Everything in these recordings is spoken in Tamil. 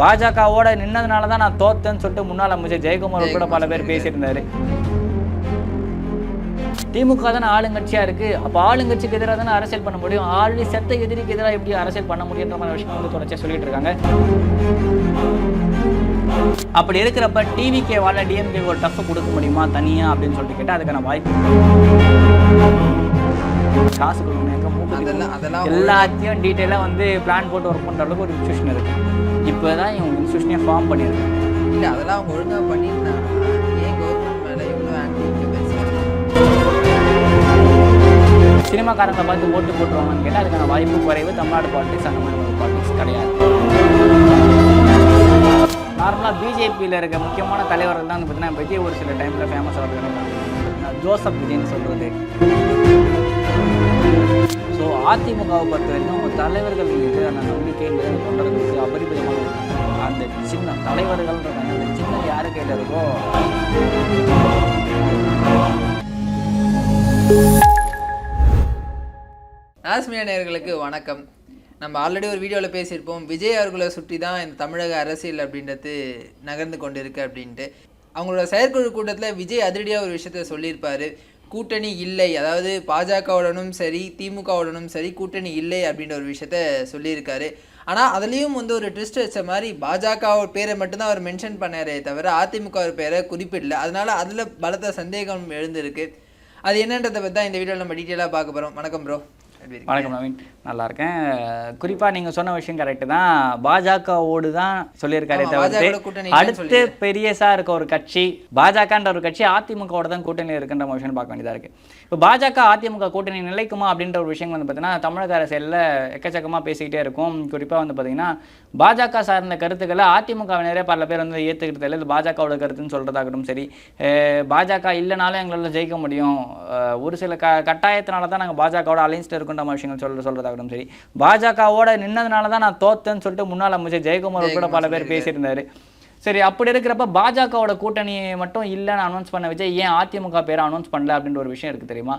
பாஜகவோட நின்னதுனால தான் நான் தோத்தேன்னு சொல்லிட்டு முன்னாள் அமைச்சர் ஜெயக்குமார் கூட பல பேர் பேசியிருந்தாரு. திமுக தானே ஆளுங்கட்சியா இருக்கு. அப்ப ஆளுங்கட்சிக்கு எதிராக தானே அரசியல் பண்ண முடியும். ஆல்ரெடி செத்த எதிரிக்கு எதிராக எப்படி அரசியல் பண்ண முடியுன்ற மாதிரி விஷயம் வந்து தொடர்ச்சியா சொல்லிட்டு இருக்காங்க. அப்படி இருக்கிறப்ப டிவிக்கே வாழ டிஎம்கே ஒரு டஃப் கொடுக்க முடியுமா? தனியா அப்படின்னு சொல்லிட்டு கேட்டா அதுக்கான வாய்ப்பு காசு கொடுக்கணும் எங்க மூக்கு அதெல்லாம் எல்லாத்தையும் டீட்டெயிலாக வந்து பிளான் போட்டு ஒர்க் பண்ணுற அளவுக்கு ஒரு இன்ஸ்டியூஷன் இருக்கு. இப்போ தான் இவங்க இன்ஸ்டியூஷனே ஃபார்ம் பண்ணியிருக்காங்க. இல்ல அதெல்லாம் அவங்க ஒழுங்கா பண்ணியிருந்தாங்கன்னா ஏன் கவர்மெண்ட் மேல இவ்வளவு ஆன்டி சினிமாக்காரங்களை பார்த்து ஓட்டு போட்டுருவாங்கன்னு கேட்டால் அதுக்கான வாய்ப்பு குறைவு. தமிழ்நாடு பாலிடிக்ஸ் அந்த மாதிரி ஒரு பாலிடிக்ஸ் கிடையாது. நார்மலாக பிஜேபியில் இருக்க முக்கியமான தலைவர்கள் தான் வந்து பார்த்தீங்கன்னா விஜய் ஒரு சில டைமில் ஃபேமஸ் ஆகிறது ஜோசப் விஜய்னு சொல்கிறது அதிமுகவை பொறுத்த வரைக்கும் அவங்க தலைவர்கள் மீது அந்த நம்பிக்கை என்பது அந்த தொண்டர்களுக்கு அபரிமிதமான அந்த சின்ன தலைவர்கள்ன்ற அந்த சின்ன யாரு கையில் இருக்கோ? ஆஸ்மியா நேர்களுக்கு வணக்கம். நம்ம ஆல்ரெடி ஒரு வீடியோவில் பேசியிருப்போம். விஜய் அவர்களை சுற்றி தான் இந்த தமிழக அரசியல் அப்படின்றது நகர்ந்து கொண்டிருக்கு அப்படின்ட்டு. அவங்களோட செயற்குழு கூட்டத்தில் விஜய் அதிரடியாக ஒரு விஷயத்த சொல்லியிருப்பார். கூட்டணி இல்லை. அதாவது பாஜகவுடனும் சரி திமுகவுடனும் சரி கூட்டணி இல்லை அப்படின்ற ஒரு விஷயத்த சொல்லியிருக்காரு. ஆனால் அதுலேயும் வந்து ஒரு ட்விஸ்ட் வச்ச மாதிரி பாஜக பேரை மட்டும்தான் அவர் மென்ஷன் பண்ணாரே தவிர அதிமுக பேரை குறிப்பிடல. அதனால அதில் பலத்த சந்தேகம் எழுந்திருக்கு. அது என்னன்றதை பற்றி தான் இந்த வீடியோவில் நம்ம டீட்டெயிலாக பார்க்க போகிறோம் வணக்கம் ப்ரோ வணக்கம் நவீன். நல்லா இருக்கேன் குறிப்பாக நீங்கள் சொன்ன விஷயம் கரெக்டு தான். பாஜகவோடு தான் சொல்லியிருக்காரே தவிர்த்து அடுத்து சொல்லியிருக்காரு. பெரியசா இருக்க ஒரு கட்சி பாஜகன்ற ஒரு கட்சி அதிமுகவோட தான் கூட்டணி இருக்குன்ற விஷயம் பார்க்க வேண்டியதாக இருக்கு. இப்போ பாஜக அதிமுக கூட்டணி நிலைக்குமா அப்படின்ற ஒரு விஷயம் வந்து பார்த்தீங்கன்னா தமிழக அரசியலில் எக்கச்சக்கமாக பேசிக்கிட்டே இருக்கும். குறிப்பாக வந்து பார்த்தீங்கன்னா பாஜக சார்ந்த கருத்துக்களை அதிமுகவினரே பல பேர் வந்து ஏற்றுக்கிட்டு இல்லை. பாஜகவோட கருத்துன்னு சொல்கிறதாகட்டும் சரி. பாஜக இல்லைனாலும் எங்களால் ஜெயிக்க முடியும். ஒரு சில க கட்டாயத்தினால தான் நாங்கள் பாஜகவோட அலைன்ஸ்ல இருக்குன்ற மாதிரி விஷயங்கள் சொல்ற சொல்கிறதாகட்டும் சரி. பாஜகவோட நின்னதுனால தான் நான் தோத்தேன்னு சொல்லிட்டு முன்னாள் அமைச்சர் ஜெயக்குமார் கூட பல பேர் பேசியிருந்தாரு. சரி அப்படி இருக்கிறப்ப பாஜகவோட கூட்டணி மட்டும் இல்லைன்னு அனௌன்ஸ் பண்ண விஜய் ஏன் அதிமுக பேரை அனௌன்ஸ் பண்ணல அப்படின்ற ஒரு விஷயம் இருக்குது தெரியுமா?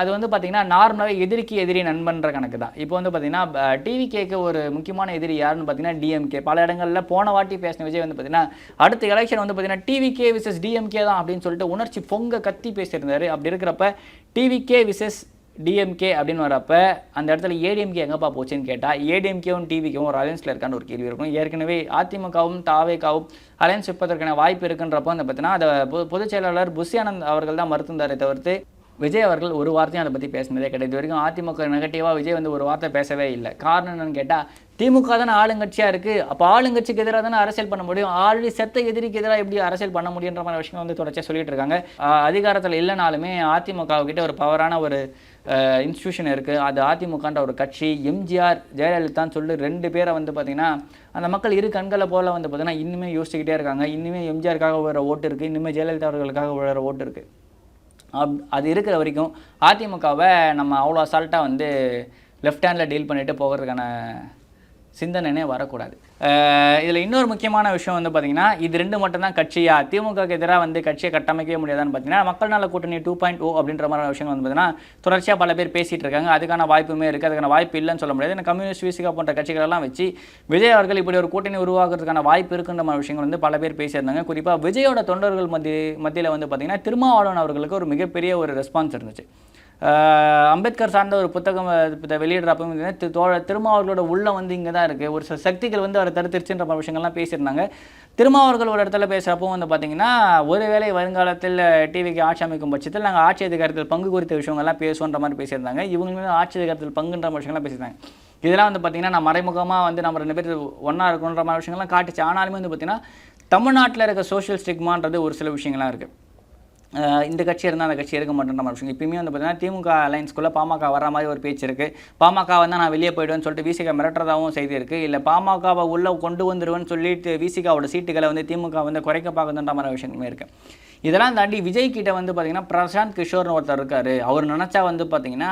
அது வந்து பார்த்தீங்கன்னா நார்மலாகவே எதிரிக்கு எதிரி நண்பன்ற கணக்கு தான். இப்போ வந்து பார்த்தீங்கன்னா டிவி கேக்கு ஒரு முக்கியமான எதிரி யாருன்னு பார்த்தீங்கன்னா டிஎம்கே பல இடங்களில் போன வாட்டி பேசின விஜய் வந்து பார்த்தீங்கன்னா அடுத்த எலெக்ஷன் வந்து பார்த்தீங்கன்னா டிவிகே விசஸ் டிஎம்கே தான் அப்படின்னு சொல்லிட்டு உணர்ச்சி பொங்க கத்தி பேசியிருந்தாரு. அப்படி இருக்கிறப்ப டிவிகே விசஸ் டிஎம்கே அப்படின்னு வரப்போ அந்த இடத்துல ஏடிஎம்கே எங்கேப்பா போச்சுன்னு கேட்டால் ஏடிஎம்கேவும் டிவிக்கும் ஒரு அலையன்ஸில் இருக்கான்னு ஒரு கேள்வி இருக்கும். ஏற்கனவே அதிமுகவும் தாவேக்காவும் அலையன்ஸ் வைப்பதற்கான வாய்ப்பு இருக்குன்றப்போ வந்து பார்த்தீங்கன்னா அதை பொ- பொதுச் செயலாளர் புஷியானந்த் அவர்கள் தான் மறுத்திருந்தாரே தவிர்த்து விஜய் அவர்கள் ஒரு வார்த்தையும் அதை பற்றி பேசினதே கிடையாது. இது வரைக்கும் அதிமுக நெகட்டிவாக விஜய் வந்து ஒரு வார்த்தை பேசவே இல்லை. காரணம் என்னன்னு கேட்டால் திமுக தானே ஆளுங்கட்சியாக இருக்குது அப்போ ஆளுங்கட்சிக்கு எதிராக தானே அரசியல் பண்ண முடியும்? ஆல்ரெடி செத்த எதிரிக்கு எதிராக எப்படி அரசியல் பண்ண முடியுன்ற மாதிரி விஷயம் வந்து தொடர்ச்சியாக சொல்லிட்டு இருக்காங்க. அதிகாரத்தில் இல்லைனாலுமே அதிமுகவுக்கிட்ட ஒரு பவரான ஒரு இன்ஸ்டியூஷன் இருக்குது அது அதிமுகன்ற ஒரு கட்சி. எம்ஜிஆர் ஜெயலலிதான்னு சொல்லி ரெண்டு பேரை வந்து பார்த்திங்கன்னா அந்த மக்கள் இரு கண்களை போல் வந்து பார்த்திங்கன்னா இன்னுமே யோசிச்சுக்கிட்டே இருக்காங்க. இன்னுமே எம்ஜிஆருக்காக விழுற ஓட்டு இருக்குது இன்னுமே ஜெயலலிதா அவர்களுக்காக விழுற ஓட்டு இருக்குது அப் அது இருக்கிற வரைக்கும் அதிமுகவை நம்ம அவ்வளோ அசால்ட்டாக வந்து லெஃப்ட் ஹேண்டில் டீல் பண்ணிட்டு போகிறதுக்கான சிந்தனைனே வரக்கூடாது. இதில் இன்னொரு முக்கியமான விஷயம் வந்து பார்த்தீங்கன்னா இது ரெண்டு மட்டும்தான் கட்சியா? திமுகக்கு எதிராக வந்து கட்சியை கட்டமைக்கவே முடியாதான்னு பார்த்தீங்கன்னா மக்கள் நல கூட்டணி டூ பாயிண்ட் ஓ அப்படின்ற மாதிரி விஷயங்கள் வந்து பார்த்தீங்கன்னா தொடர்ச்சியாக பல பேர் பேசிகிட்டு இருக்காங்க. அதுக்கான வாய்ப்புமே இருக்குது அதுக்கான வாய்ப்பு இல்லைன்னு சொல்ல முடியாது. இந்த கம்யூனிஸ்ட் விசிகா போன்ற கட்சிகளெல்லாம் வச்சு விஜய் அவர்கள் இப்படி ஒரு கூட்டணி உருவாக்குறதுக்கான வாய்ப்பு இருக்குன்ற மாதிரி விஷயங்கள் வந்து பல பேர் பேசியிருந்தாங்க. குறிப்பாக விஜயோட தொண்டர்கள் மத்திய மத்தியில் வந்து பார்த்தீங்கன்னா திருமாவளவன் அவர்களுக்கு ஒரு மிகப்பெரிய ஒரு ரெஸ்பான்ஸ் இருந்துச்சு. அம்பேத்கர் சார்ந்த ஒரு புத்தகம் அஹ் திருமாவர்களோட உள்ள வந்து இங்கே தான் இருக்குது ஒரு சில சக்திகள் வந்து அவரை தடுத்துருச்சுன்ற விஷயங்கள்லாம் பேசியிருந்தாங்க. திருமாவர்கள் ஒரு இடத்துல பேசுகிறப்போ வந்து பார்த்தீங்கன்னா ஒருவேளை வருங்காலத்தில் டிவிக்கு ஆட்சி அமைக்கும் பட்சத்தில் நாங்கள் ஆட்சி அதிகாரத்தில் பங்கு குறித்த விஷயங்கள்லாம் பேசுவோன்ற மாதிரி பேசியிருந்தாங்க. இவங்க வந்து ஆட்சி அதிகாரத்தில் பங்குன்ற விஷயங்கள்லாம் பேசியிருந்தாங்க. இதெல்லாம் வந்து பார்த்தீங்கன்னா நான் மறைமுகமாக வந்து நம்ம ரெண்டு பேர் ஒன்றா இருக்கணுன்ற மாதிரி விஷயங்கள்லாம் காட்டுச்சு. ஆனாலுமே வந்து பார்த்திங்கன்னா தமிழ்நாட்டில் இருக்க சோஷியல் ஸ்டிக்மான்றது ஒரு சில விஷயங்கள்லாம் இருக்குது இந்த கட்சி இருந்தால் அந்த கட்சி இருக்க மாட்டேன்ற மாதிரி விஷயம் இப்பயுமே வந்து பார்த்தீங்கன்னா திமுக அலைன்ஸ்குள்ளே பாமக வர மாதிரி ஒரு பேச்சு இருக்குது பாமக வந்து நான் வெளியே போயிடுவேன்னு சொல்லிட்டு விசிகா மிரட்டுறதாகவும் செய்தி இருக்குது இல்லை பாமகவை உள்ளே கொண்டு வந்துடுவேன்னு சொல்லிட்டு விசிகாவோட சீட்டுகளை வந்து திமுக வந்து குறைக்க பார்க்குதுன்ற மாதிரி விஷயங்களுமே இருக்குது இதெல்லாம் தாண்டி விஜய் கிட்ட வந்து பார்த்தீங்கன்னா பிரசாந்த் கிஷோர்னு ஒருத்தர் இருக்கார். அவர் நினச்சா வந்து பார்த்தீங்கன்னா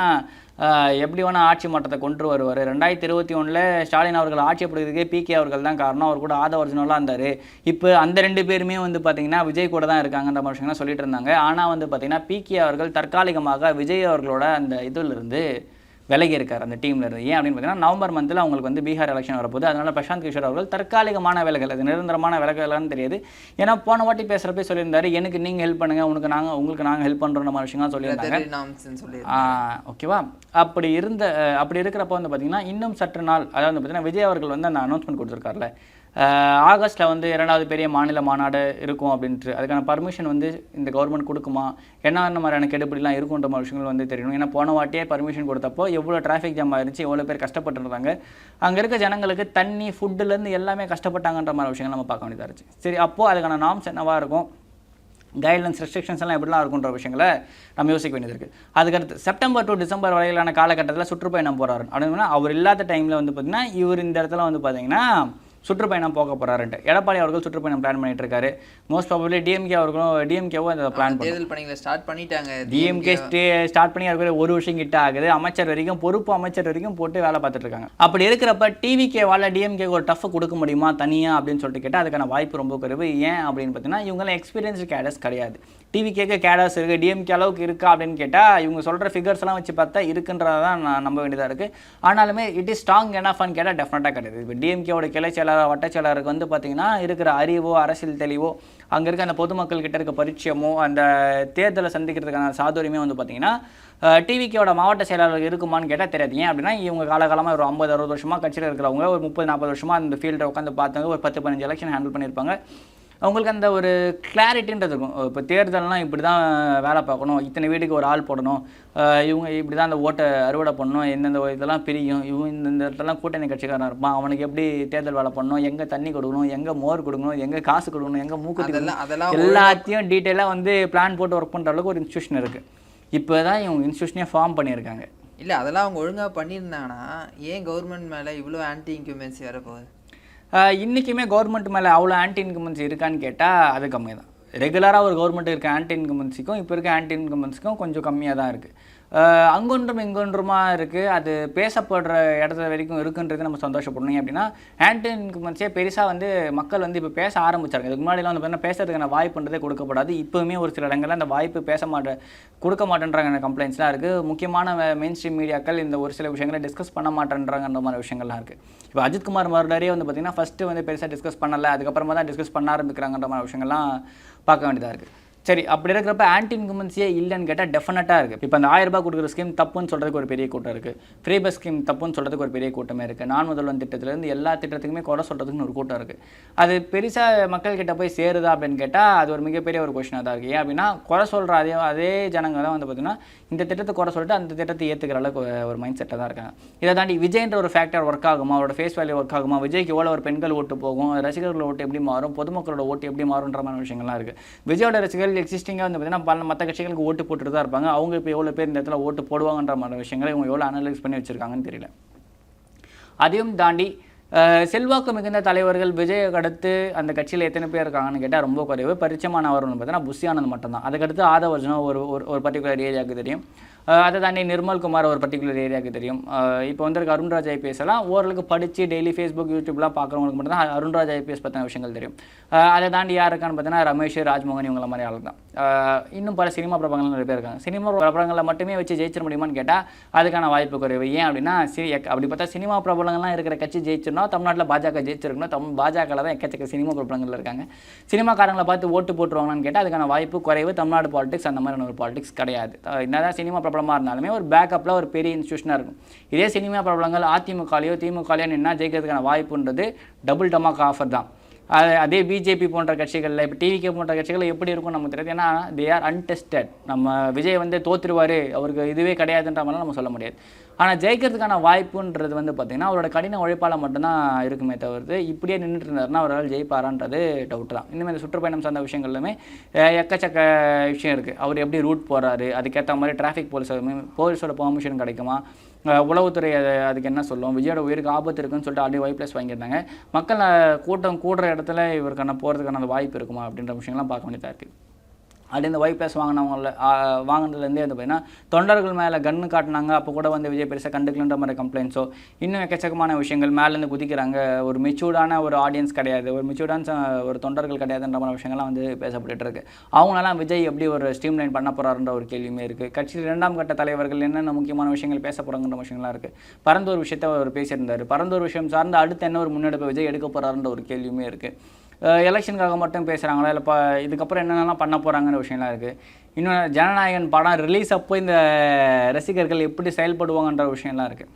எப்படி வேணால் ஆட்சி மாற்றத்தை கொண்டு வருவார். ரெண்டாயிரத்தி இருபத்தி ஒன்றில் ஸ்டாலின் அவர்கள் ஆட்சி பிடிக்கிறதுக்கே பிகே அவர்கள் தான் காரணம். அவர் கூட ஆதவ இருந்தார். இப்போ அந்த ரெண்டு பேருமே வந்து பார்த்தீங்கன்னா விஜய் கூட தான் இருக்காங்கன்ற மாதிரி விஷயம்லாம் சொல்லிட்டு இருந்தாங்க. ஆனால் வந்து பார்த்தீங்கன்னா பிகே அவர்கள் தற்காலிகமாக விஜய் அவர்களோட அந்த இதிலிருந்து விலகி இருக்கார் அந்த டீம்ல இருந்து. ஏன் அப்படின்னு பார்த்தீங்கன்னா நவம்பர் மந்தில் அவங்களுக்கு வந்து பீகார் எலெக்ஷன் வரப்போகுது. அதனால பிரசாந்த் கிஷோர் அவர்கள் தற்காலிகமான விலகல் அது நிரந்தரமான விலகலான்னு தெரியாது. ஏன்னா போன வாட்டி பேசுகிறப்ப சொல்லியிருந்தாரு எனக்கு நீங்கள் ஹெல்ப் பண்ணுங்க உனக்கு நாங்கள் உங்களுக்கு நாங்கள் ஹெல்ப் பண்ணுற மாதிரி விஷயங்கள்லாம் சொல்லியிருந்தாங்க. ஓகேவா அப்படி இருந்த அப்படி இருக்கிறப்ப வந்து பார்த்தீங்கன்னா இன்னும் சற்று நாள் அதாவது பார்த்தீங்கன்னா விஜய் அவர்கள் வந்து அந்த அனௌன்ஸ்மெண்ட் கொடுத்துருக்காருல. ஆகஸ்ட்டில் வந்து இரண்டாவது பெரிய மாநில மாநாடு இருக்கும் அப்படின்ட்டு. அதுக்கான பர்மிஷன் வந்து இந்த கவர்மெண்ட் கொடுக்குமா? என்ன மாதிரியான கெடுபடிலாம் இருக்குன்ற மாதிரி விஷயங்கள் வந்து தெரியணும். ஏன்னா போன வாட்டியே பர்மிஷன் கொடுத்தப்போ எவ்வளோ டிராஃபிக் ஜாம் ஆயிருச்சு எவ்வளோ பேர் கஷ்டப்பட்டுருந்தாங்க. அங்கே இருக்க ஜனங்களுக்கு தண்ணி ஃபுட்டுலேருந்து எல்லாமே கஷ்டப்பட்டாங்கன்ற மாதிரி விஷயங்கள் நம்ம பார்க்க வேண்டியதாக இருந்துச்சு. சரி அப்போது அதுக்கான நாம்ஸ் என்னவாக இருக்கும்? கைட்லைன்ஸ் ரெஸ்ட்ரிக்ஷன்ஸ் எல்லாம் எப்படிலாம் இருக்குன்ற விஷயங்களை நம்ம யோசிக்க வேண்டியது இருக்குது அதுக்கடுத்து செப்டம்பர் டு டிசம்பர் வரையிலான காலகட்டத்தில் சுற்றுப்பயணம் போகிறாரு அப்படின்னா அவர் இல்லாத டைமில் வந்து பார்த்திங்கன்னா இவர் இந்த இடத்துல வந்து பார்த்திங்கன்னா சுற்றுப்பயணம் போக போகிறாருன்ட்டு எடப்பாடி அவர்கள் சுற்றுப்பயணம் பிளான் பண்ணிட்டு இருக்காரு மோஸ்ட் ப்ராபப்ளி டிஎம்கே அவர்களும் டிஎம்கேவும் அதை பிளான் தேர்தல் பணிகளை ஸ்டார்ட் பண்ணிட்டாங்க. டிஎம்கே ஸ்டார்ட் பண்ணி அதுக்கு ஒரு வருஷம் கிட்ட ஆகுது. அமைச்சர் வரைக்கும் பொறுப்பு அமைச்சர் வரைக்கும் போட்டு வேலை பார்த்துட்டு இருக்காங்க அப்படி இருக்கிறப்ப டிவிகே வாழ டிஎம்கே ஒரு டஃப் கொடுக்க முடியுமா? தனியா அப்படின்னு சொல்லிட்டு கேட்டால் அதுக்கான வாய்ப்பு ரொம்ப குறைவு. ஏன் அப்படின்னு பார்த்தீங்கன்னா இவங்களாம் எக்ஸ்பீரியன்ஸ் கேடர்ஸ் கிடையாது. டிவிகேக்கு கேடர்ஸ் இருக்குது டிஎம்கே அளவுக்கு இருக்கா அப்படின்னு கேட்டால் இவங்க சொல்கிற ஃபிகர்ஸ் எல்லாம் வச்சு பார்த்தா இருக்குன்றதை தான் நான் நம்ப வேண்டியதாக இருக்குது ஆனாலுமே இட் இஸ் ஸ்ட்ராங் எனாஃபான்னு கேட்டால் டெஃபினட்டாக கிடையாது. இப்போ டிஎம்கேவோட கிளை செயலாளர் செயலாளர் வட்டச்செயலாளருக்கு வந்து பார்த்தீங்கன்னா இருக்கிற அறிவோ அரசியல் தெளிவோ அங்கே இருக்க அந்த பொதுமக்கள் கிட்ட இருக்க பரிச்சயமோ அந்த தேர்தலை சந்திக்கிறதுக்கான சாதுரியமே வந்து பார்த்தீங்கன்னா டிவிக்கோட மாவட்ட செயலாளர் இருக்குமான்னு கேட்டால் தெரியாது. ஏன் அப்படின்னா இவங்க காலகாலமாக ஒரு ஐம்பது அறுபது வருஷமாக கட்சியில் இருக்கிறவங்க ஒரு முப்பது நாற்பது வருஷமாக அந்த ஃபீல்டை உட்காந்து பார்த்தாங்க ஒரு பத்து பதினஞ்சு எலெக்ஷன் ஹேண்டில் பண்ணியிருப்பாங்க. அவங்களுக்கு அந்த ஒரு கிளாரிட்டின்றது இருக்கும். இப்போ தேர்தல்னால் இப்படி தான் வேலை பார்க்கணும். இத்தனை வீட்டுக்கு ஒரு ஆள் போடணும். இவங்க இப்படி தான் அந்த ஓட்டை அறுவடை பண்ணணும். எந்தெந்த இதெல்லாம் பிரியும். இவங்க இந்த இடத்துலலாம் கூட்டணி கட்சிக்காரன் இருப்பான். அவனுக்கு எப்படி தேர்தல் வேலை பண்ணணும்? எங்கே தண்ணி கொடுக்கணும்? எங்கே மோர் கொடுக்கணும்? எங்கே காசு கொடுக்கணும்? எங்கே மூக்குத்தி அதெல்லாம் எல்லாத்தையும் டீட்டெயிலாக வந்து பிளான் போட்டு ஒர்க் பண்ணுற அளவுக்கு ஒரு இன்ஸ்டியூஷன் இருக்குது இப்போ தான் இவங்க இன்ஸ்டியூஷனே ஃபார்ம் பண்ணியிருக்காங்க. இல்ல அதெல்லாம் அவங்க ஒழுங்கா பண்ணியிருந்தாங்கன்னா ஏன் கவர்மெண்ட் மேல இவ்வளோ ஆன்டி இன்குமென்சி வரப்போகுது இன்றைக்குமே கவர்மெண்ட் மேலே அவ்வளோ ஆன்டி இன்கமன்சி இருக்கான்னு கேட்டால் அது கம்மி தான் ரெகுலராக ஒரு கவர்மெண்ட் இருக்க ஆன்டி இன்கமன்சிக்கும் இப்போ இருக்க ஆன்டி இன்கமன்சிக்கும் கொஞ்சம் கம்மியாக தான் இருக்குது அங்கொன்றும் இங்கொன்றுமா இருக்குது அது பேசப்படுற இடத்துல வரைக்கும் இருக்குன்றது நம்ம சந்தோஷப்படணும். அப்படின்னா ஆன்டி இன்கமன்சியே பெருசாக வந்து மக்கள் வந்து இப்போ பேச ஆரம்பிச்சாங்க. இதுக்கு முன்னாடிலாம் வந்து பார்த்தீங்கன்னா பேசுறதுக்கான வாய்ப்புன்றதே கொடுக்கப்படாது. இப்போவுமே ஒரு சில இடங்களில் அந்த வாய்ப்பு பேச மாட்டேன் கொடுக்க மாட்டேன்றாங்க கம்ப்ளைண்ட்ஸ்லாம் இருக்குது முக்கியமான மெயின் ஸ்ட்ரீம் மீடியாக்கள் இந்த ஒரு சில விஷயங்களை டிஸ்கஸ் பண்ண மாட்டேன்றாங்கன்ற மாதிரி விஷயங்கள்லாம் இருக்குது இப்போ அஜித்குமார் மறுடரே வந்து பார்த்தீங்கன்னா ஃபஸ்ட்டு வந்து பெருசாக டிஸ்கஸ் பண்ணல. அதுக்கப்புறமா தான் டிஸ்கஸ் பண்ண ஆரம்பிக்கிறாங்கன்ற மாதிரி விஷயங்கள்லாம் பார்க்க வேண்டியதாக இருக்குது சரி அப்படி இருக்கிறப்ப ஆன்டி இன்கமன்சியே இல்லைன்னு கேட்டால் டெஃபினட்டாக இருக்குது இப்போ அந்த ஆயிரம் ரூபாய் கொடுக்குற ஸ்கீம் தப்புன்னு சொல்கிறதுக்கு ஒரு பெரிய கூட்டம் இருக்குது ஃப்ரீ பஸ் ஸ்கீம் தப்புன்னு சொல்கிறதுக்கு ஒரு பெரிய கூட்டமே இருக்குது நான் முதல்வன் திட்டத்திலேருந்து எல்லா திட்டத்துக்குமே குறை சொல்கிறதுக்குன்னு ஒரு கூட்டம் இருக்குது அது பெருசாக மக்கள்கிட்ட போய் சேருதா அப்படின்னு கேட்டால் அது ஒரு மிகப்பெரிய ஒரு கொஷினாக தான் இருக்குது ஏன் அப்படின்னா குறை சொல்கிற அதே அதே ஜனங்க தான் வந்து பார்த்திங்கன்னா இந்த திட்டத்தை குறை சொல்லிட்டு அந்த திட்டத்தை ஏற்றுக்கிற அளவுக்கு ஒரு- ஒரு மைண்ட் செட்டாக தான் இருக்காங்க. இதை தாண்டி விஜய்ன்ற ஒரு ஃபேக்டர் ஒர்க் ஆகுமா? அவரோட ஃபேஸ் வேல்யூ ஒர்க் ஆகுமா? விஜய்க்கு எவ்வளோ ஒரு பெண்கள் ஓட்டு போகும்? ரசிகர்களோட ஓட்டு எப்படி மாறும்? பொதுமக்களோட ஓட்டு எப்படி மாறுன்ற மாதிரி விஷயங்கள்லாம் இருக்குது விஜயோட ரசிகர்கள் எக்ஸிஸ்டிங்காக வந்து பார்த்தீங்கன்னா பல மற்ற கட்சிகளுக்கு ஓட்டு போட்டுட்டு தான் இருப்பாங்க. அவங்க இப்போ எவ்வளோ பேர் இந்த இடத்துல ஓட்டு போடுவாங்கன்ற மாதிரி விஷயங்களை இவங்க எவ்வளோ அனலைஸ் பண்ணி வச்சிருக்காங்கன்னு தெரியல. அதையும் தாண்டி செல்வாக்கு மிகுந்த தலைவர்கள் விஜயை அடுத்து அந்த கட்சியில் எத்தனை பேர் இருக்காங்கன்னு கேட்டால் ரொம்ப குறைவு. பரிச்சயமானவர்னு பார்த்தீங்கன்னா புஷி மட்டும்தான். அதுக்கடுத்து ஆதவர்ஜனா ஒரு ஒரு ஒரு பர்டிகுலர் ஏரியாவுக்கு தெரியும். அதை தாண்டி நிர்மல் குமார் ஒரு பர்டிகுலர் ஏரியாவுக்கு தெரியும். இப்போ வந்து இருக்க அருண்ராஜ் ஐபிஎஸ் எல்லாம் ஓரளவுக்கு படித்து டெய்லி ஃபேஸ்புக் யூடியூப்லாம் பார்க்குறவங்களுக்கு மட்டும் தான் அருண்ராஜ் ஐபிஎஸ் பற்றின விஷயங்கள் தெரியும். அதை தாண்டி யார் இருக்கான்னு பார்த்தீங்கன்னா ரமேஷ் ராஜ்மோகன் இவங்கள மாதிரி ஆள் தான். இன்னும் பல சினிமா பிரபலங்கள் நிறைய பேர் இருக்காங்க. சினிமா பிரபலங்களை மட்டுமே வச்சு ஜெயிச்சிட முடியுமான்னு கேட்டால் அதுக்கான வாய்ப்பு குறைவு. ஏன் அப்படின்னா சி எக்- அப்படி பார்த்தா சினிமா பிரபலங்கள்லாம் இருக்கிற கட்சி ஜெயிச்சிருந்தோம் தமிழ்நாட்டில் பாஜக ஜெயிச்சிருக்கணும் தம் பாஜகவில் தான் எக்கச்சக்க சினிமா பிரபலங்கள் இருக்காங்க. சினிமாக்காரங்களை பார்த்து ஓட்டு போட்டுருவாங்கன்னு கேட்டால் அதுக்கான வாய்ப்பு குறைவு. தமிழ்நாடு பாலிடிக்ஸ் அந்த மாதிரியான ஒரு பாலிடிக்ஸ் கிடையாது. என்ன என்னதான் சினிமா பிரபலமாக இருந்தாலுமே ஒரு பேக்கப்பில் ஒரு பெரிய இன்ஸ்டியூஷனாக இருக்கும். இதே சினிமா பிரபலங்கள் அதிமுகலையோ திமுகலையோ நின்னா ஜெயிக்கிறதுக்கான வாய்ப்புன்றது டபுள் டமாக் ஆஃபர் தான். அதே பிஜேபி போன்ற கட்சிகளில் இப்போ டிவிகே போன்ற கட்சிகள் எப்படி இருக்கும் நமக்கு தெரியாது. ஏன்னா தே ஆர் அன்டெஸ்டட் நம்ம விஜய் வந்து தோத்துருவார் அவருக்கு இதுவே கிடையாதுன்ற மாதிரிலாம் நம்ம சொல்ல முடியாது. ஆனால் ஜெயிக்கிறதுக்கான வாய்ப்புன்றது வந்து பார்த்திங்கன்னா அவரோட கடின உழைப்பால் மட்டும்தான் இருக்குமே தவிர்த்து இப்படியே நின்றுட்டு இருந்தாருன்னா அவரால் ஜெயிப்பாரான்றது டவுட் தான். இந்தமாதிரி இந்த சுற்றுப்பயணம் சார்ந்த விஷயங்கள்லுமே எக்கச்சக்க விஷயம் இருக்குது அவர் எப்படி ரூட் போகிறாரு அதுக்கேற்ற மாதிரி டிராஃபிக் போலீஸ் போலீஸோட பெர்மிஷன் கிடைக்குமா? உளவுத்துறை அதுக்கு என்ன சொல்லும்? விஜயோட உயிருக்கு ஆபத்து இருக்குன்னு சொல்லிட்டு ஆல்ரெடி ஒய் ப்ளஸ் வாங்கியிருந்தாங்க. மக்கள் கூட்டம் கூடுற இடத்துல இவருக்கான போகிறதுக்கான அந்த வாய்ப்பு இருக்குமா அப்படின்ற விஷயங்கள்லாம் பார்க்க வேண்டியதாக இருக்குது அப்படி இந்த ஒய் வாங்கினவங்கள வாங்கினதுலேருந்தே வந்து பார்த்தீங்கன்னா தொண்டர்கள் மேலே கன்று காட்டினாங்க அப்போ கூட வந்து விஜய் பெருசாக கண்டுக்கலன்ற மாதிரி கம்ப்ளைண்ட்ஸோ இன்னும் எக்கச்சக்கமான விஷயங்கள் மேலேருந்து குதிக்கிறாங்க. ஒரு மெச்சூர்டான ஒரு ஆடியன்ஸ் கிடையாது. ஒரு மெச்சூர்டான ஒரு தொண்டர்கள் கிடையாதுன்ற மாதிரி விஷயங்கள்லாம் வந்து பேசப்பட்டு இருக்கு. அவங்களெல்லாம் விஜய் எப்படி ஒரு ஸ்ட்ரீம்லைன் பண்ண போகிறாருன்ற ஒரு கேள்வியுமே இருக்குது கட்சியில் இரண்டாம் கட்ட தலைவர்கள் என்னென்ன முக்கியமான விஷயங்கள் பேச போகிறாங்கன்ற விஷயங்கள்லாம் இருக்குது பரந்தூர் விஷயத்தை அவர் பேசியிருந்தார். பரந்தூர் விஷயம் சார்ந்து அடுத்து என்ன ஒரு முன்னெடுப்பு விஜய் எடுக்க போகிறாருன்ற ஒரு கேள்வியுமே இருக்குது எலெக்ஷனுக்காக மட்டும் பேசுகிறாங்களா இல்லை இப்போ இதுக்கப்புறம் என்னென்னலாம் பண்ண போகிறாங்கன்ற விஷயம்லாம் இருக்குது இன்னும் ஜனநாயகன் படம் ரிலீஸ் அப்போ இந்த ரசிகர்கள் எப்படி செயல்படுவாங்கன்ற விஷயம்லாம் இருக்குது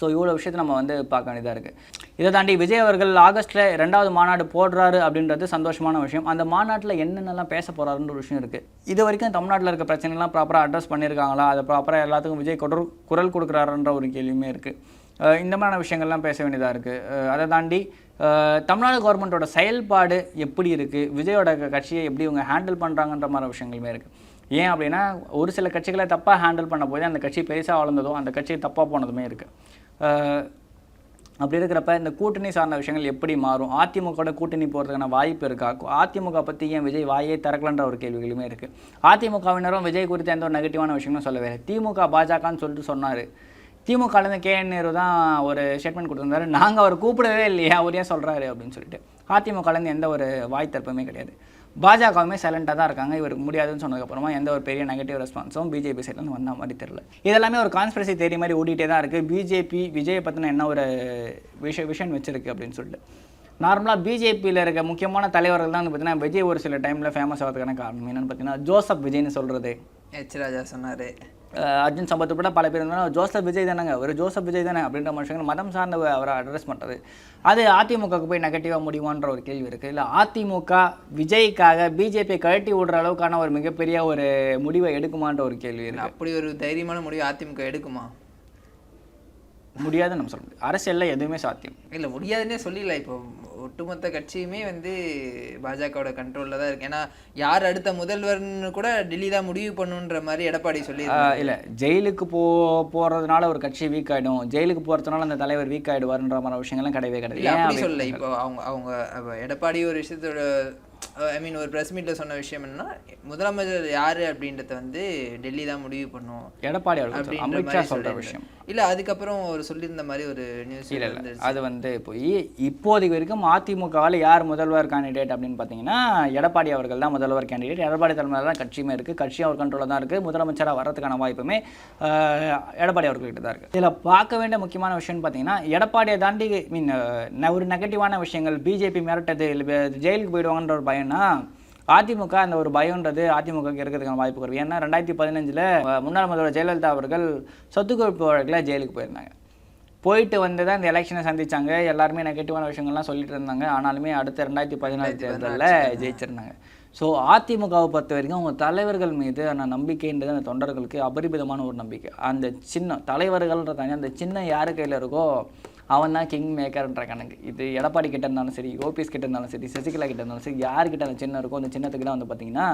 ஸோ இவ்வளோ விஷயத்தை நம்ம வந்து பார்க்க வேண்டியதாக இருக்குது இதை தாண்டி விஜய் அவர்கள் ஆகஸ்ட்டில் ரெண்டாவது மாநாடு போடுறாரு அப்படின்றது சந்தோஷமான விஷயம். அந்த மாநாட்டில் என்னென்னலாம் பேச போகிறாருன்ற ஒரு விஷயம் இருக்குது இது வரைக்கும் தமிழ்நாட்டில் இருக்க பிரச்சனைலாம் ப்ராப்பராக அட்ரஸ் பண்ணியிருக்காங்களா? அதை ப்ராப்பராக எல்லாத்துக்கும் விஜய் குரல் குரல் கொடுக்குறாருன்ற ஒரு கேள்வியுமே இருக்குது இந்த மாதிரியான விஷயங்கள்லாம் பேச வேண்டியதாக இருக்குது அதை தாண்டி தமிழ்நாடு கவர்மெண்ட்டோட செயல்பாடு எப்படி இருக்குது விஜயோட கட்சியை எப்படி இவங்க ஹேண்டில் பண்ணுறாங்கன்ற மாதிரி விஷயங்களுமே இருக்குது ஏன் அப்படின்னா ஒரு சில கட்சிகளை தப்பாக ஹேண்டில் பண்ண போது அந்த கட்சி பெருசாக வளர்ந்ததும் அந்த கட்சி தப்பாக போனதுமே இருக்குது அப்படி இருக்கிறப்ப இந்த கூட்டணி சார்ந்த விஷயங்கள் எப்படி மாறும்? அதிமுகவோட கூட்டணி போகிறதுக்கான வாய்ப்பு இருக்கா? அதிமுக பற்றி ஏன் விஜய் வாயே திறக்கலன்ற ஒரு கேள்விகளுமே இருக்குது அதிமுகவினரும் விஜய் குறித்து எந்த ஒரு நெகட்டிவான விஷயங்களும் சொல்லவே இல்லை. திமுக பாஜகன்னு சொல்லிட்டு சொன்னார். திமுகலேருந்து கே என் நேரு தான் ஒரு ஸ்டேட்மெண்ட் கொடுத்துருந்தாரு. நாங்கள் அவர் கூப்பிடவே இல்லையா? அவர் ஏன் சொல்கிறாரு அப்படின்னு சொல்லிட்டு. அதிமுகலேருந்து எந்த ஒரு வாய் தரப்புமே கிடையாது. பாஜகவுமே சைலண்டாக தான் இருக்காங்க. இவருக்கு முடியாதுன்னு சொன்னதுக்கப்புறமா எந்த ஒரு பெரிய நெகட்டிவ் ரெஸ்பான்ஸும் பிஜேபி சைட்லேருந்து வந்த மாதிரி தெரியல. இதெல்லாமே ஒரு கான்ஸ்பிரசி தேரி மாதிரி ஓடிட்டே தான் இருக்குது பிஜேபி விஜயை பற்றின என்ன ஒரு விஷ விஷன் வச்சிருக்கு அப்படின்னு சொல்லிட்டு. நார்மலாக பிஜேபியில் இருக்க முக்கியமான தலைவர்கள் தான் வந்து பார்த்தீங்கன்னா விஜய் ஒரு சில டைமில் ஃபேமஸ் ஆகிறதுக்கான காரணம் என்னென்னு பார்த்தீங்கன்னா ஜோசப் விஜய்னு சொல்கிறது எச் ராஜா சொன்னார். அர்ஜுன் சம்பத் உட்பட பல பேர் இருந்தாலும் ஜோசப் விஜய் தானேங்க. ஒரு ஜோசப் விஜய் தானே அப்படின்ற மனுஷங்க மதம் சார்ந்த அவரை அட்ரஸ் பண்ணுறது அது அதிமுகவுக்கு போய் நெகட்டிவாக முடியுமான்ற ஒரு கேள்வி இருக்குது இல்லை அதிமுக விஜய்க்காக பிஜேபி கழட்டி விடுற அளவுக்கான ஒரு மிகப்பெரிய ஒரு முடிவை எடுக்குமான்ற ஒரு கேள்வி இருக்குது அப்படி ஒரு தைரியமான முடிவு அதிமுக எடுக்குமா? முடியாதுன்னு நம்ம சொல்ல முடியும் அரசியலில் எதுவுமே சாத்தியம். இல்லை முடியாதுன்னே சொல்லிடல. இப்போ ஒட்டுமொத்த கட்சியுமே வந்து பாஜகவோட கண்ட்ரோலில் தான் இருக்கு. ஏன்னா யார் அடுத்த முதல்வர்னு கூட டெல்லி தான் முடிவு பண்ணுன்ற மாதிரி எடப்பாடி சொல்லி இல்ல ஜெயிலுக்கு போ போறதுனால ஒரு கட்சி வீக் ஆயிடும். ஜெயிலுக்கு போறதுனால அந்த தலைவர் வீக் ஆயிடுவாருன்ற மாதிரி விஷயங்கள்லாம் கிடையவே கிடையாது. அப்படி சொல்லல இப்போ அவங்க அவங்க எடப்பாடி ஒரு விஷயத்தோட ஐ மீன் ஒரு ப்ரெஸ் மீட்டில் சொன்ன விஷயம் என்னன்னா முதலமைச்சர் யாரு அப்படின்றத வந்து டெல்லி தான் முடிவு பண்ணும் எடப்பாடி அப்படின்ற சொல்லியிருந்தாரு. விஷயம். இல்ல அதுக்கப்புறம் ஒரு சொல்லியிருந்த மாதிரி ஒரு நியூஸ் இல்ல அது வந்து போய் இப்போதைக்கு வரைக்கும் அதிமுகவில் யார் முதல்வர் கேண்டிடேட் அப்படின்னு பார்த்தீங்கன்னா எடப்பாடி அவர்கள் தான் முதல்வர் கேண்டிடேட் எடப்பாடி தலைமையில் தான் கட்சியுமே இருக்குது கட்சி அவர் கண்ட்ரோலில் தான் இருக்குது முதலமைச்சராக வர்றதுக்கான வாய்ப்புமே எடப்பாடி அவர்கள்கிட்ட தான் இருக்குது இதில் பார்க்க வேண்டிய முக்கியமான விஷயம்னு பார்த்தீங்கன்னா எடப்பாடியை தாண்டி மீன் ஒரு நெகட்டிவான விஷயங்கள் பிஜேபி மிரட்டது ஜெயிலுக்கு போயிடுவாங்கன்ற ஒரு பயம்னா அதிமுக அந்த ஒரு பயம்ன்றது அதிமுகவுக்கு இருக்கிறதுக்கான வாய்ப்பு குறைவு. ஏன்னா ரெண்டாயிரத்தி பதினஞ்சில் முன்னாள் முதல்வர் ஜெயலலிதா அவர்கள் சொத்து குவிப்பு வழக்கில் ஜெயிலுக்கு போயிருந்தாங்க. போயிட்டு வந்து தான் இந்த எலெக்ஷனை சந்திச்சாங்க. எல்லாருமே நெகட்டிவான விஷயங்கள்லாம் சொல்லிட்டு இருந்தாங்க. ஆனாலுமே அடுத்த ரெண்டாயிரத்தி பதினாலு தேர்தலில் ஜெயிச்சிருந்தாங்க. ஸோ அதிமுகவை பொறுத்த வரைக்கும் அவங்க தலைவர்கள் மீது அந்த நம்பிக்கைன்றது அந்த தொண்டர்களுக்கு அபரிமிதமான ஒரு நம்பிக்கை. அந்த சின்னம் தலைவர்கள்ன்றதாங்க அந்த சின்னம் யார் கையில் இருக்கோ அவன் தான் கிங் மேக்கர்ன்ற கணக்கு. இது எடப்பாடி கிட்ட இருந்தாலும் சரி ஓபிஎஸ் கிட்ட இருந்தாலும் சரி சசிகலா கிட்ட இருந்தாலும் சரி யார்கிட்ட அந்த சின்னம் இருக்கோ அந்த சின்னத்துக்கு தான் வந்து பார்த்தீங்கன்னா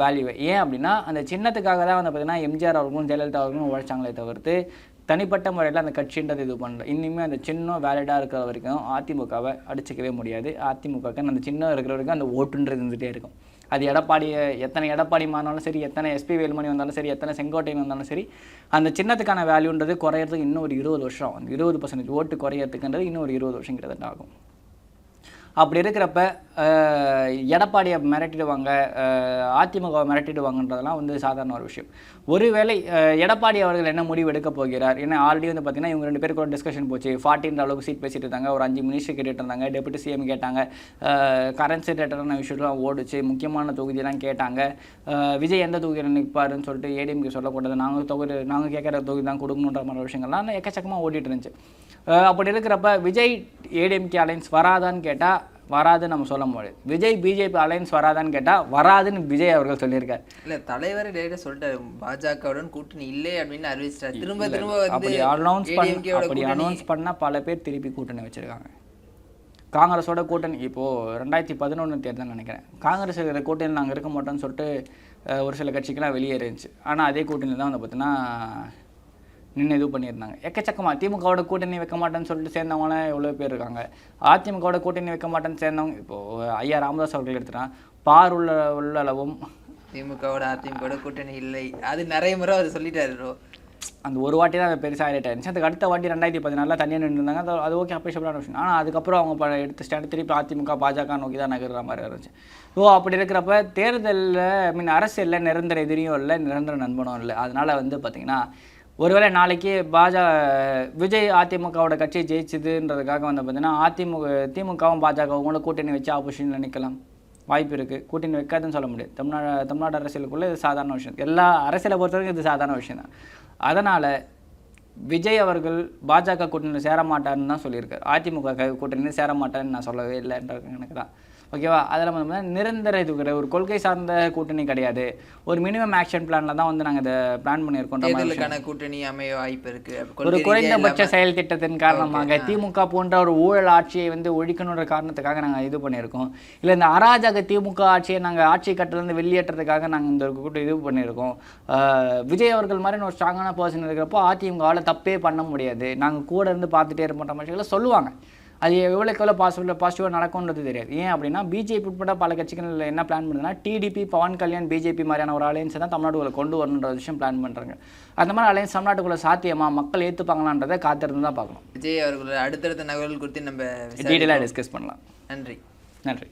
வேல்யூ ஏன் அப்படின்னா அந்த சின்னத்துக்காக தான் வந்து பார்த்தீங்கன்னா எம்ஜிஆர் அவர்களும் ஜெயலலிதா அவர்களும் உழைச்சாங்களே தவிர்த்து தனிப்பட்ட முறையில் அந்த கட்சின்றது இது பண்ணல. இன்னுமே அந்த சின்னம் வேலிடாக இருக்கிற வரைக்கும் அதிமுகவை அடிச்சிக்கவே முடியாது. அதிமுகவுக்கு அந்த சின்னம் இருக்கிற வரைக்கும் அந்த ஓட்டுன்றது இருந்துகிட்டே இருக்கும். அது எடப்பாடியை எத்தனை எடப்பாடி மாறினாலும் சரி எத்தனை எஸ்பி வேலுமணி வந்தாலும் சரி எத்தனை செங்கோட்டை வந்தாலும் சரி அந்த சின்னத்துக்கான வேல்யூன்றது குறையிறதுக்கு இன்னும் ஒரு இருபது வருஷம் அந்த இருபது பர்சன்டேஜ் ஓட்டு குறையறதுக்குன்றது இன்னும் ஒரு இருபது வருஷம் கிட்டத்தட்ட ஆகும். அப்படி இருக்கிறப்ப எடப்பாடியை மிரட்டிடுவாங்க அதிமுகவை மிரட்டிடுவாங்கன்றதெல்லாம் வந்து சாதாரண ஒரு விஷயம். ஒருவேளை எடப்பாடி அவர்கள் என்ன முடிவு எடுக்க போகிறார்? ஏன்னா ஆல்ரெடி வந்து பார்த்தீங்கன்னா இவங்க ரெண்டு பேருக்கு ஒரு டிஸ்கஷன் போச்சு ஃபார்ட்டின்ற அளவுக்கு சீட் பேசிட்டு இருந்தாங்க. ஒரு அஞ்சு மினிஸ்டர் கேட்டுட்டு இருந்தாங்க. டெபுட்டி சிஎம் கேட்டாங்க. கரன்சி ரிலேட்டடான விஷயம்லாம் ஓடுச்சு. முக்கியமான தொகுதியெல்லாம் கேட்டாங்க. விஜய் எந்த தொகுதியில் நிற்பாருன்னு சொல்லிட்டு ஏடிஎம்கே சொல்லக்கூடாது. நாங்கள் தொகுதி நாங்கள் கேட்குற தொகுதி தான் கொடுக்கணுன்ற மாதிரி விஷயங்கள்லாம் எக்கச்சக்கமாக ஓடிட்டு இருந்துச்சு. அப்படி இருக்கிறப்ப விஜய் ஏடிஎம்கே அலைன்ஸ் வராதான்னு கேட்டால் வராதுன்னு நம்ம சொல்ல முடியாது. விஜய் பிஜேபி அலைன்ஸ் வராதான்னு கேட்டால் வராதுன்னு விஜய் அவர்கள் சொல்லியிருக்கார். இல்ல தலைவர் டேரக்டா சொல்லிட்டாரு. பாஜகவுடன் கூட்டணி இல்லை அப்படின்னு அறிவிச்சிட்டாரு. திரும்ப திரும்ப அப்படி அனௌன்ஸ் பண்ண அப்படி கூட்டணி அனௌன்ஸ் பண்ணால் பல பேர் திருப்பி கூட்டணி வச்சுருக்காங்க. காங்கிரஸோட கூட்டணி இப்போது ரெண்டாயிரத்தி பதினொன்று தேர்தல் நினைக்கிறேன். காங்கிரஸ் இருக்கிற கூட்டணியில் நாங்கள் இருக்க மாட்டோம்னு சொல்லிட்டு ஒரு சில கட்சிக்கெல்லாம் வெளியே இருந்துச்சு ஆனால் அதே கூட்டணியில் தான் வந்து பார்த்தீங்கன்னா நின்று இது பண்ணியிருந்தாங்க. எக்கச்சக்கமா திமுகவோட கூட்டணி வைக்க மாட்டேன்னு சொல்லிட்டு சேர்ந்தவங்களாம் எவ்வளோ பேர் இருக்காங்க. அதிமுகவோட கூட்டணி வைக்க மாட்டேன்னு சேர்ந்தவங்க இப்போது ஐயா ராமதாஸ் அவர்கள் எடுத்துட்டான். பார் உள்ள உள்ளளவும் திமுகவோட அதிமுகவோட கூட்டணி இல்லை. அது நிறைய முறை அவர் சொல்லிட்டாரு ப்ரோ அந்த ஒரு வாட்டி தான் அது பெருசாக ஹைலைட் ஆயிருந்துச்சு. அதுக்கு அடுத்த வாட்டி ரெண்டாயிரத்தி பதினாலில் தனியாக நின்று இருந்தாங்க. அது அது ஓகே அப்ரிஷியபிளான விஷயம். ஆனால் அதுக்கப்புறம் அவங்க எடுத்த ஸ்டாண்ட் திருப்பி அதிமுக பாஜக நோக்கி தான் நகர்ற மாதிரி இருந்துச்சு. ஓ அப்படி இருக்கிறப்ப தேர்தலில் ஐ மீன் அரசியலில் நிரந்தர எதிரியும் இல்லை நிரந்தர நண்பனும் இல்லை. அதனால வந்து பார்த்தீங்கன்னா ஒருவேளை நாளைக்கு பாஜக விஜய் அதிமுகவோட கட்சி ஜெயிச்சுதுன்றதுக்காக வந்து பார்த்தீங்கன்னா அதிமுக திமுகவும் பாஜகவும் கூட கூட்டணி வச்சு ஆப்போசிஷனில் நிற்கலாம் வாய்ப்பு இருக்குது கூட்டணி வைக்காதுன்னு சொல்ல முடியாது. தமிழ்நாடு தமிழ்நாடு அரசியலுக்குள்ளே இது சாதாரண விஷயம். எல்லா அரசியலை பொறுத்தவரைக்கும் இது சாதாரண விஷயம் தான். அதனால் விஜய் அவர்கள் பாஜக கூட்டணியில் சேரமாட்டார்னு தான் சொல்லியிருக்காரு. அதிமுக கூட்டணியில் சேரமாட்டார்னு நான் சொல்லவே இல்லைன்ற எனக்கு தான். ஓகேவா? அதில் வந்து நிரந்தர இது கிடையாது. ஒரு கொள்கை சார்ந்த கூட்டணி கிடையாது. ஒரு மினிமம் ஆக்ஷன் பிளானில் தான் வந்து நாங்கள் இதை பிளான் பண்ணியிருக்கோம் கூட்டணி அமைய வாய்ப்பு இருக்கு. அப்ப ஒரு குறைந்தபட்ச செயல் திட்டத்தின் காரணமாக திமுக போன்ற ஒரு ஊழல் ஆட்சியை வந்து ஒழிக்கணுன்ற காரணத்துக்காக நாங்கள் இது பண்ணியிருக்கோம். இல்லை இந்த அராஜக திமுக ஆட்சியை நாங்கள் ஆட்சி கட்டிலிருந்து வெளியேற்றதுக்காக நாங்கள் இந்த கூட்டம் இது பண்ணியிருக்கோம். விஜய் அவர்கள் மாதிரி ஒரு ஸ்ட்ராங்கான பர்சன் இருக்கிறப்போ அதிமுகவால் தப்பே பண்ண முடியாது. நாங்கள் கூட இருந்து பார்த்துட்டே இருப்போன்ற மாதிரி சொல்லுவாங்க. அது எவ்வளோக்கு எவ்வளோ பாசிபிள் பாசிட்டிவாக நடக்கும்ன்றது தெரியாது. ஏன் அப்படின்னா பிஜேபி உட்பட பல கட்சிகள் என்ன பிளான் பண்ணுதுன்னா டிடிபி பவன் கல்யாண் பிஜேபி மாதிரியான ஒரு அலையன்ஸை தான் தமிழ்நாட்டுக்குள்ள கொண்டு வரணுன்ற விஷயம் பிளான் பண்ணுறாங்க அந்த மாதிரி அலையன்ஸ் தமிழ்நாட்டுக்குள்ள சாத்தியமா? மக்கள் ஏற்றுப்பாங்களான்றதை காத்திருந்து தான் பார்க்கணும். விஜய் அவர்களோட அடுத்தடுத்த நகர்வுகள் குறித்து நம்ம. டீட்டெயிலாக டிஸ்கஸ் பண்ணலாம். நன்றி. நன்றி.